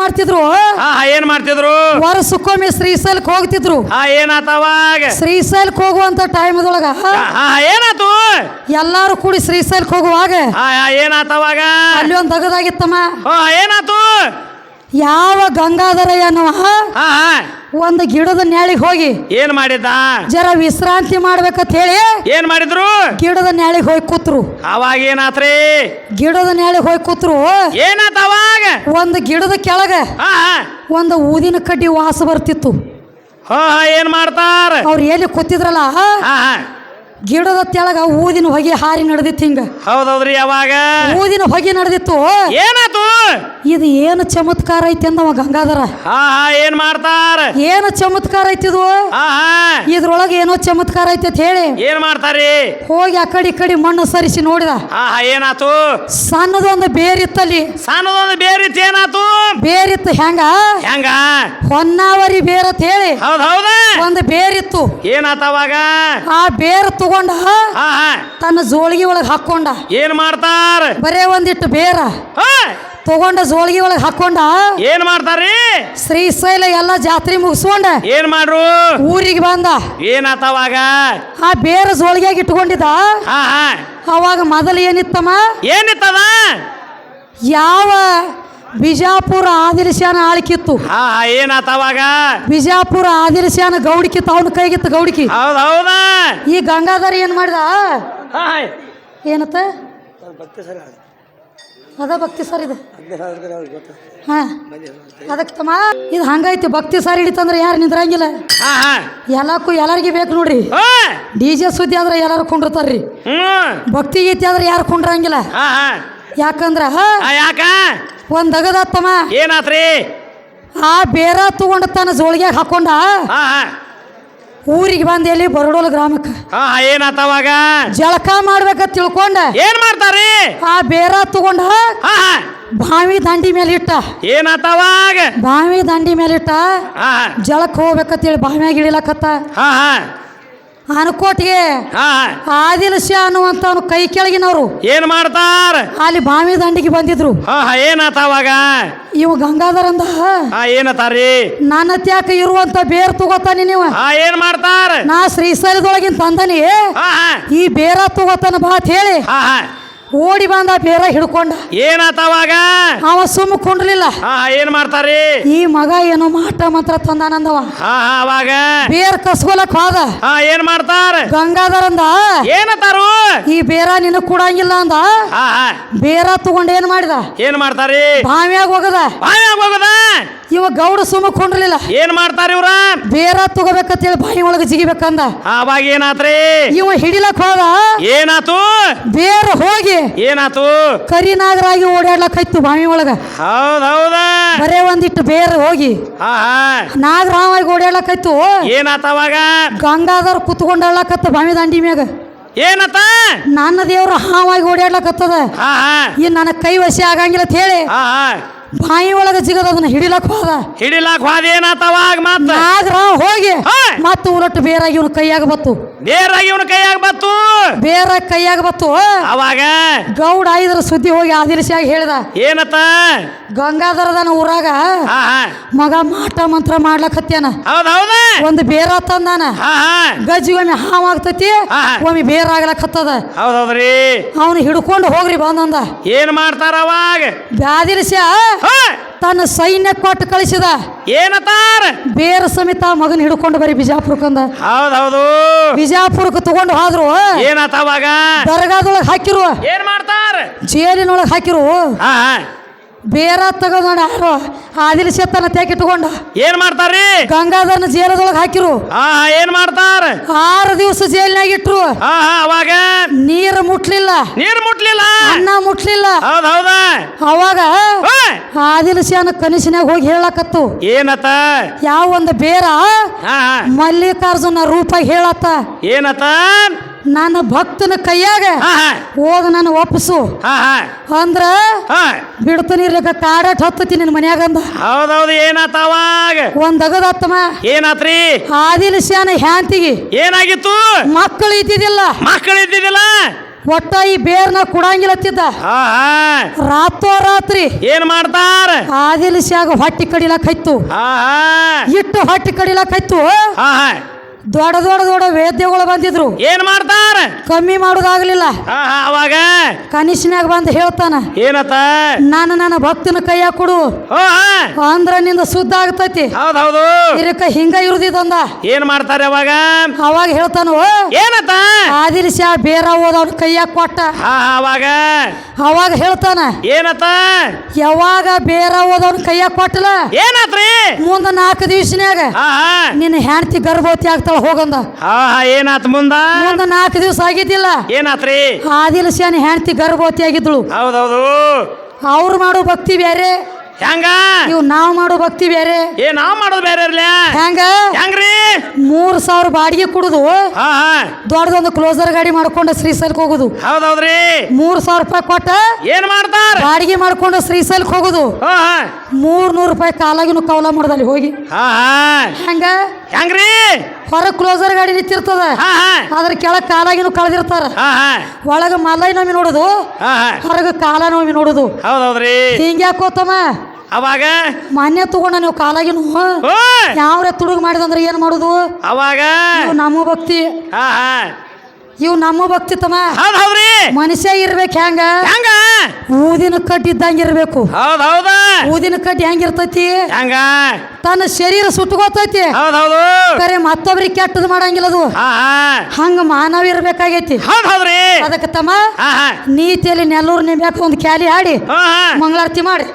ಮಾಡ್ತಿದ್ರು? ಹಾ ಹಾ ಏನ್ ಮಾಡ್ತಿದ್ರು? ವರ್ಷಕ್ಕೊಮ್ಮೆ ಶ್ರೀಶೈಲಕ್ ಹೋಗ್ತಿದ್ರು. ಹಾ ಏನಾತ ಅವಾಗ? ಶ್ರೀಶೈಲಕ್ಕೆ ಹೋಗುವಂತ ಟೈಮ್ದೊಳಗ ಹಾ ಹಾ ಏನಾತು? ಎಲ್ಲಾರು ಕೂಡಿ ಶ್ರೀಶೈಲಕ್ ಹೋಗುವಾಗ ಹಾ ಹಾ ಏನಾತ ಅವಾಗ? ಅಲ್ಲಿ ಒಂದ್ ತಗದಾಗಿತ್ತಮ್ಮ ಹಾ ಏನಾತು? ಯಾವ ಗಂಗಾಧರ ಅನ್ನುವ ಹಾ ಹಾ. ಒಂದು ಗಿಡದ ನ್ಯಾಳಿಗೆ ಹೋಗಿ ಏನ್ ಮಾಡಿದ ಜರ ವಿಶ್ರಾಂತಿ ಮಾಡ್ಬೇಕಂತ ಹೇಳಿ ಏನ್ ಮಾಡಿದ್ರು? ಗಿಡದ ನ್ಯಾಳಿಗೆ ಹೋಗಿ ಕೂತ್ರು. ಅವಾಗ ಏನಾತ್ರಿ? ಗಿಡದ ನ್ಯಾಳಿಗೆ ಹೋಗಿ ಕೂತ್ರು. ಏನಾತ ಅವಾಗ? ಒಂದು ಗಿಡದ ಕೆಳಗ ಒಂದು ಊದಿನ ಕಡ್ಡಿ ವಾಸ ಬರ್ತಿತ್ತು. ಏನ್ ಮಾಡ್ತಾರ? ಅವ್ರು ಎಲ್ಲಿ ಕೂತಿದ್ರಲ್ಲ? ಗಿಡದ ತೆಳಗ ಊದಿನ ಹೊಗೆ ಹಾರಿ ನಡೆದಿತ್ತು ಹಿಂಗ. ಹೌದೌದ್ರಿ ಯಾವಾಗ? ಊದಿನ ಹೊಗೆ ನಡೆದಿತ್ತು. ಏನಾತು? ಇದು ಏನು ಚಮತ್ಕಾರ ಐತಿ ಅಂದವ ಗಂಗಾಧರ? ಹಾ ಹಾ ಏನ್ ಮಾಡ್ತಾರ? ಏನು ಚಮತ್ಕಾರ ಐತಿದು ಹಾ ಹಾ. ಇದ್ರೊಳಗೆ ಏನೋ ಚಮತ್ಕಾರ ಐತಿ ಅಂತ ಹೇಳಿ. ಏನ್ ಮಾಡ್ತಾರಿ? ಹೋಗಿ ಆ ಕಡೆ ಈ ಕಡೆ ಮಣ್ಣು ಸರಿಸಿ ನೋಡಿದ. ಹಾ ಹಾ ಏನಾತು? ಸಣ್ಣದೊಂದು ಬೇರಿತ್ತಲ್ಲಿ. ಸಣ್ಣದೊಂದು ಬೇರಿತ್ತು ಏನಾತು? ಬೇರಿತ್ತು ಹೆಂಗ? ಹೆಂಗ? ಹೊನ್ನಾವರಿ ಬೇರತ್ ಹೇಳಿ. ಹೌದ್ ಹೌದ? ಒಂದು ಬೇರಿತ್ತು ಏನಾತ ಅವಾಗ? ಆ ಬೇರು ತಗೊಂಡ ಹಾ ಹಾ. ತನ್ನ ಜೋಳಿಗೆ ಒಳಗೆ ಹಾಕೊಂಡ. ಏನ್ ಮಾಡ್ತಾರ? ಬರೇ ಒಂದಿಟ್ಟು ಬೇರ. ಹಾ. ತಗೊಂಡ ಜೋಳಿಗೆ ಒಳಗೆ ಹಾಕೊಂಡ. ಏನ್ ಮಾಡ್ತಾರ್ರಿ? ಶ್ರೀಶೈಲ ಎಲ್ಲ ಜಾತ್ರೆ ಮುಗಿಸ್ಕೊಂಡ. ಏನ್ ಮಾಡ್ರು? ಊರಿಗೆ ಬಂದ. ಏನಾತ ಅವಾಗ? ಆ ಬೇರ ಜೋಳಿಗೆಯಾಗಿ ಇಟ್ಕೊಂಡಿದ್ದ. ಹಾ ಹಾ. ಅವಾಗ ಮೊದಲು ಏನಿತ್ತಮ್ಮ? ಏನಿತ್ತದ? ಯಾವ ಬಿಜಾಪುರ ಆದಿಲಶಾನ ಆಳ್ಕಿತ್ತು ಹಾ ಹಾ ಏನಾತ ಅವಾಗ? ಬಿಜಾಪುರ ಆದಿಲಶಾನ ಗೌಡಿಕಿತ್ತು ಅವನ ಕೈಗಿತ್ತು ಗೌಡಿಕಿ ಹೌದ್ ಹೌದ? ಈ ಗಂಗಾಧರ ಏನ್ ಮಾಡಿದ? ಹಾ ಹಾ. ಏನತ್ತ? ಅದ ಭಕ್ತಿ ಸರ್ ಇದು. ಹಾ. ಅದಕ್ಕೆ ತಮ್ಮ ಇದು ಹಂಗೈತಿ ಭಕ್ತಿ ಸರ್ ಹಿಡಿತಂದ್ರೆ ಯಾರು ನಿಂದ್ರಂಗಿಲ್ಲ. ಹಾ ಹಾ. ಎಲ್ಲಕ್ಕೂ ಎಲ್ಲರಿಗೆ ಬೇಕು ನೋಡ್ರಿ. ಹಾ. ಡಿ ಜೆ ಸುದ್ದಿ ಆದ್ರೆ ಎಲ್ಲರೂ ಕುಂಡಿರ್ತಾರ್ರಿ. ಹ್ಮ್. ಭಕ್ತಿ ಗೀತೆ ಆದ್ರೆ ಯಾರು ಕುಂಡ್ರಂಗಿಲ್ಲ. ಹಾ ಹಾ. ಯಾಕಂದ್ರ ಹಾ, ಯಾಕ? ಒಂದ್ ಅಗದತ್ತಮ್ಮ ಏನಾತ್ರಿ? ಆ ಬೇರ ತಗೊಂಡ ತನ್ನ ಜೋಳಿಗೆ ಹಾಕೊಂಡ ಹಾ ಹಾ. ಊರಿಗೆ ಬಂದ ಎಲ್ಲಿ ಬರಡೋಲ್ ಗ್ರಾಮಕ್ಕೆ. ಹಾ ಹಾ ಏನಾತ ಅವಾಗ? ಜಳಕ ಮಾಡ್ಬೇಕಂತ ತಿಳ್ಕೊಂಡ. ಏನ್ ಮಾಡ್ತಾರಿ ಆ ಬೇರ ತಗೊಂಡ ಹಾ ಹಾ. ಬಾವಿ ದಂಡಿ ಮೇಲೆ ಇಟ್ಟ. ಏನಾತವಾಗ ಬಾವಿ ದಂಡಿ ಮೇಲೆ ಇಟ್ಟ. ಹಾ ಹಾ. ಜಳಕ್ ಹೋಗ್ಬೇಕಂತೇಳಿ ಬಾವಿಯಾಗ ಇಳಿಲಕತ್ತ. ಹಾ ಹಾ. ಅನ್ಕೋಟಿಗೆ ಹಾ. ಹಾ ಆದಿಲಶ ಅನ್ನುವಂಥವ್ನು ಕೈ ಕೆಳಗಿನವರು. ಏನ್ ಮಾಡ್ತಾರ? ಅಲ್ಲಿ ಬಾವಿ ದಂಡಿಗೆ ಬಂದಿದ್ರು. ಹಾ ಹಾ ಏನಾತ ಅವಾಗ? ಇವ ಗಂಗಾಧರ ಅಂದ ಹಾ ಏನತಾರಿ? ನನ್ನ ತ್ಯಾಕ ಇರುವಂತ ಬೇರ್ ತಗೋತಾನೆ ನೀವು. ಹಾ ಏನ್ ಮಾಡ್ತಾರ? ನಾ ಶ್ರೀಶೈಲದೊಳಗಿನ ತಂದನಿ. ಈ ಬೇರ ತಗೋತಾನ ಬಾತ್ ಅಂತ ಹೇಳಿ. ಹಾ ಹಾ. ಓಡಿ ಬಂದ ಬೇರ ಹಿಡ್ಕೊಂಡ. ಏನಾತವಾಗ? ಅವ ಸುಮ್ಮ ಕುಂಡ್ಲಿಲ್ಲ ಏನ್ ಮಾಡ್ತಾರಿ? ಈ ಮಗ ಏನೋ ಮಾಟ ಮಾತ್ರ ತಂದಾನಂದವ. ಅವಾಗ? ಬೇರ್ ಕಸ್ಕೊಲಕ್ ಹೋದ. ಏನ್ ಮಾಡ್ತಾರ? ಗಂಗಾಧರಂದ ಏನತಾರು? ಈ ಬೇರ ನಿನಗ್ ಕೊಡಂಗಿಲ್ಲ ಅಂದ. ಬೇರ ತಗೊಂಡ್ ಏನ್ ಮಾಡಿದ? ಏನ್ ಮಾಡ್ತಾರಿ? ಬಾವಿಯಾಗ ಹೋಗದ. ಬಾವಿಯಾಗ ಹೋಗದ? ಇವ ಗೌಡ ಸುಮ್ಮ ಕುಂಡ್ಲಿಲ್ಲ ಏನ್ ಮಾಡ್ತಾರ ಇವ್ರ? ಬೇರ ತಗೋಬೇಕಂತೇಳಿ ಬಾಯಿ ಒಳಗೆ ಜಿಗಿಬೇಕಂದ. ಅವಾಗ ಏನಾತ್ರಿ? ಇವ ಹಿಡಿಲಕ್ ಹೋದ. ಏನಾತು? ಬೇರ ಹೋಗಿ ಏನಾತು? ಕರಿನಾಗರಾಗಿ ಓಡಾಡ್ಲಕ್ಕೈತು ಬಾವಿ ಒಳಗ. ಹೌದ್ ಹೌದ. ಬರೇ ಒಂದಿಟ್ಟು ಬೇರೆ ಹೋಗಿ. ನಾಗರಾವಾಗಿ ಏನಾತವಾಗ ಏನಾತ ಅವಾಗ? ಗಂಗಾಧರ ಕುತ್ಕೊಂಡಾಡ್ಲಕತ್ತ ಬಾವಿ ದಂಡಿ ಮ್ಯಾಗ. ಏನತ್ತ? ನನ್ನ ದೇವ್ರ ಹಾವಾಗಿ ಓಡಾಡ್ಲಕತ್ತದ. ಇನ್ ನನ್ನ ಕೈ ವಶ ಆಗಂಗಿಲ್ಲ ಅಂತ ಹೇಳಿ. ಬಾಯಿ ಒಳಗ ಜಿಗದ ಅದನ್ನ ಹಿಡಿಲಕ್ ಹೋದ. ಹಿಡಿಲಾಕ್ ಹೋದ ಏನಾತವಾಗ ಆದ್ರ ನಾಗರಾವ್ ಹೋಗಿ. ಮತ್ತ ಉಲಟ್ ಬೇರಾಗಿ ಇವನ ಕೈಯಾಗ ಬತ್ತು. ಬೇರಾಗಿ ಇವನ ಕೈಯಾಗ ಬತ್ತು? ಬೇರ ಕೈಯಾಗ ಬತ್ತು. ಅವಾಗ? ಗೌಡ ಐದರ ಸುದ್ದಿ ಹೋಗಿ ಆದಿರಿಸಿಯಾಗಿ ಹೇಳಿದ. ಏನತ್ತ? ಗಂಗಾಧರದನ ಊರಾಗ ಮಗ ಮಾಟ ಮಂತ್ರ ಮಾಡ್ಲಕ್ ಹತ್ಯಾನ ಒಂದು ಬೇರ ತಂದಾನ. ಗಜ್ಜಿ ಒಮ್ಮೆ ಹಾವ್ ಆಗ್ತತಿ ಒಮ್ಮೆ ಬೇರ ಆಗ್ಲಕ್ ಹತ್ತದ ಹೌದ್ರಿ. ಅವನು ಹಿಡ್ಕೊಂಡು ಹೋಗ್ರಿ ಬಂದಂದ. ಏನ್ ಮಾಡ್ತಾರ ಅವಾಗ? ಬ್ಯಾದಿರಿಸ ಹಾ ತನ್ನ ಸೈನ್ಯ ಕೊಟ್ಟು ಕಳಿಸಿದ. ಏನತಾರ? ಬೇರ ಸಮೇತ ಮಗನ ಹಿಡ್ಕೊಂಡು ಬರೀ ಬಿಜಾಪುರಕ್ಕಂದ. ಹೌದೌದು. ಹೌದು ಬಿಜಾಪುರಕ್ಕೆ ತಗೊಂಡು ಹೋದ್ರು. ಏನಾತ ಅವಾಗ ದರ್ಗಾದೊಳಗೆ ಹಾಕಿರು. ಏನ್ ಮಾಡ್ತಾರ? ಜೇಲಿನೊಳಗೆ ಹಾಕಿರು. ಬೇರ ತಗೊಂಡು ಯಾರು ಆದಿಲ್ ಶೆತ್ತನ ಏನು ಏನ್ ಮಾಡ್ತಾರ್ರಿ? ಗಂಗಾಧರನ ಜೇಲದೊಳಗೆ ಹಾಕಿರು. ಹಾ ಹಾ ಏನ್ ಮಾಡ್ತಾರ? ಆರು ದಿವಸ ಜೈಲಿನಾಗ ಇಟ್ರು. ಹಾ ಹಾ ಅವಾಗ? ನೀರು ಮುಟ್ಲಿಲ್ಲ. ನೀರ್ ಮುಟ್ಲಿಲ್ಲ? ಅನ್ನ ಮುಟ್ಲಿಲ್ಲ. ಹೌದ್ ಹೌದಾ? ಅವಾಗ. ಆದಿಲ್ ಶೇನ ಕನಸಿನಾಗ ಹೋಗಿ ಹೇಳಕತ್ತು. ಏನತ? ಯಾವ ಒಂದು ಬೇರ ಮಲ್ಲಿಕಾರ್ಜುನ ರೂಪ ಹೇಳತ್ತ. ಏನತ? ನನ್ನ ಭಕ್ತನ ಕೈಯಾಗ ಹಾ ಹಾ. ಹೋಗ ನಾನು ಒಪ್ಪಿಸು ಅಂದ್ರ ಬಿಡ್ತನಿರ್ಲಿಕ್ಕ ಬಿಡ್ತಾನೆ ಇರ್ಲಿಕ್ಕ ಕಾಡಟ್ ಹತ್ತತಿ ನಿನ್ನ ಮನ್ಯಾಗಂದ ಹೌದೌದು ಏನಾತಾವಾಗ ಒಂದ್ ಅಗದತ್ತಮ್ಮ. ಏನಾತ್ರಿ? ಆದಿಲ್ ಶಾನ ಹ್ಯಾಂತಿಗೆ. ಏನಾಗಿತ್ತು? ಮಕ್ಕಳು ಇದ್ದಿದ್ದಿಲ್ಲ. ಮಕ್ಕಳು ಇದ್ದಿದ್ದಿಲ್ಲ? ಒಟ್ಟ ಈ ಬೇರ್ನ ಕೊಡಂಗಿಲ್ಲತ್ತಿದ್ದ ಹಾ ರಾತ್ರಿ ರಾತ್ರೋರಾತ್ರಿ ಏನ್ ಮಾಡ್ತಾರ? ಆದಿಲಿಸ್ಯಾಗ ಹೊಟ್ಟಿ ಕಡಿಲಕ್ ಹೈತು ಇಟ್ಟು ಹೊಟ್ಟಿ ಕಡಿಲಕ್ ಹೈತು ದೊಡ್ಡ ದೊಡ್ಡ ದೊಡ್ಡ ವೇದ್ಯಗಳು ಬಂದಿದ್ರು. ಏನ್ ಮಾಡ್ತಾರ? ಕಮ್ಮಿ ಮಾಡೋದಾಗ್ಲಿಲ್ಲ. ಅವಾಗ? ಕನಿಷ್ನ್ಯಾಗ ಬಂದು ಹೇಳ್ತಾನ. ಏನತ್ತ? ನಾನು ನನ್ನ ಭಕ್ತನ ಕೈಯಾಗ ಕೊಡು. ಅಂದ್ರ ನಿಂದ ಶುದ್ಧ ಆಗ್ತೈತಿ. ಹೌದೌದು. ಹೌದು ಇದಕ್ಕ ಹಿಂಗ ಇರುದಿದಂದ. ಏನ್ ಮಾಡ್ತಾರೆ ಅವಾಗ? ಅವಾಗ ಹೇಳ್ತಾನು ಏನತ್ತ? ಆದಿಲಿಸ್ಯ ಬೇರ ಓದವ್ನ ಕೈಯಾಗ ಕೊಟ್ಟ. ಅವಾಗ? ಅವಾಗ ಹೇಳ್ತಾನ. ಏನತ್ತ? ಯಾವಾಗ ಬೇರ ಓದವ್ನ ಕೈಯಾಗ ಕೊಟ್ಟಲ? ಏನತ್ರಿ? ಮುಂದ ನಾಲ್ಕು ದಿವಸನ್ಯಾಗ ನಿನ್ನ ಹೆಂಡತಿ ಗರ್ಭವತಿ ಹೋಗಂದ. ಹಾ ಹಾ ಏನಾತ್ ಮುಂದ? ಮುಂದ ನಾಲ್ಕು ದಿವಸ ಆಗಿದ್ದಿಲ್ಲ. ಏನಾತ್ರಿ? ಶಾನ್ ಹೆಂಡತಿ ಗರ್ಭವತಿ ಆಗಿದ್ಳು ಹೌದೌದು ಅವ್ರು ಮಾಡೋ ಭಕ್ತಿ ಬೇರೆ ಹೆಂಗ? ಇವ್ ನಾವ್ ಮಾಡೋ ಭಕ್ತಿ ಬೇರೆ ಏ ನಾವ್ ಮಾಡೋದು ಬೇರೆ ಇರ್ಲ ಹೆಂಗ? ಹೆಂಗ್ರಿ? ಮೂರ್ ಸಾವಿರ ಬಾಡಿಗೆ ಕುಡುದು. ಹಾ ಹಾ. ದೊಡ್ಡದೊಂದು ಕ್ಲೋಸರ್ ಗಾಡಿ ಮಾಡ್ಕೊಂಡು ಶ್ರೀಶೈಲಕ್ಕೆ ಹೋಗುದು. ಹೌದೌದ್ರಿ ಮೂರ್ ಸಾವಿರ ರೂಪಾಯಿ ಕೊಟ್ಟ ಏನ್ ಮಾಡ್ತಾರ? ಬಾಡಿಗೆ ಮಾಡ್ಕೊಂಡು ಶ್ರೀಶೈಲಕ್ಕೆ ಹೋಗುದು. ಹಾ ಹಾ. ಮೂರ್ ನೂರು ರೂಪಾಯಿ ಕಾಲಾಗಿನೂ ಕವಲ ಮಾಡ್ದಲ್ಲಿ ಹೋಗಿ. ಹಾ ಹೆಂಗ? ಹೆಂಗ್ರಿ? ಹೊರ ಕ್ಲೋಸರ್ ಗಾಡಿ ನಿಂತಿರ್ತದ. ಅದ್ರ ಕೆಳಗ್ ಕಾಲಾಗಿನೂ ಕಳೆದಿರ್ತಾರ. ಒಳಗ ಮಲೈ ನೋವಿ ನೋಡುದು ಹೊರಗ ಕಾಲ ನೋವಿ ನೋಡುದು. ಹೌದೌದ್ರಿ. ಹಿಂಗ್ಯಾಕೋತಮ್ಮ ಅವಾಗ? ಮಾನ್ಯ ತಗೊಂಡ ನೀವು ಕಾಲಾಗಿ ಯಾವ್ರೆ ತುಡುಗ್ ಮಾಡಿದಂದ್ರೆ ಏನ್ ಮಾಡುದು? ಅವಾಗ? ನಮ್ಮ ಭಕ್ತಿ. ಇವು ನಮ್ಮ ಭಕ್ತಿ ತಮ್ಮ ಹೌದ್ ಹೌದ್ರಿ. ಮನುಷ್ಯ ಇರ್ಬೇಕು ಹೆಂಗ? ಹೆಂಗ? ಊದಿನ ಕಡ್ಡಿ ಇದ್ದಂಗೆ ಇರ್ಬೇಕು. ಹೌದ್ ಹೌದ. ಊದಿನ ಕಡ್ಡಿ ಹೆಂಗಿರ್ತೈತಿ ಹೆಂಗ? ತನ್ನ ಶರೀರ ಸುಟ್ಕೋತೈತಿ. ಹೌದ್ ಹೌದು. ಕರೆ ಮತ್ತೊಬ್ರಿಗೆ ಕೆಟ್ಟದ್ ಮಾಡಂಗಿಲ್ಲ ಅದು. ಹಾ ಹಂಗ ಮಾನವ ಇರ್ಬೇಕಾಗೈತಿ. ಹೌದ್ ಹೌದ್ರಿ. ಅದಕ್ಕೆ ತಮ್ಮ ಹಾ ಹಾ. ನೀತಿಯಲ್ಲಿ ನೆಲ್ಲೂರು ನಿಮ್ಯಾಕ ಒಂದು ಕ್ಯಾಲಿ ಆಡಿ ಮಂಗಳಾರತಿ ಮಾಡಿ.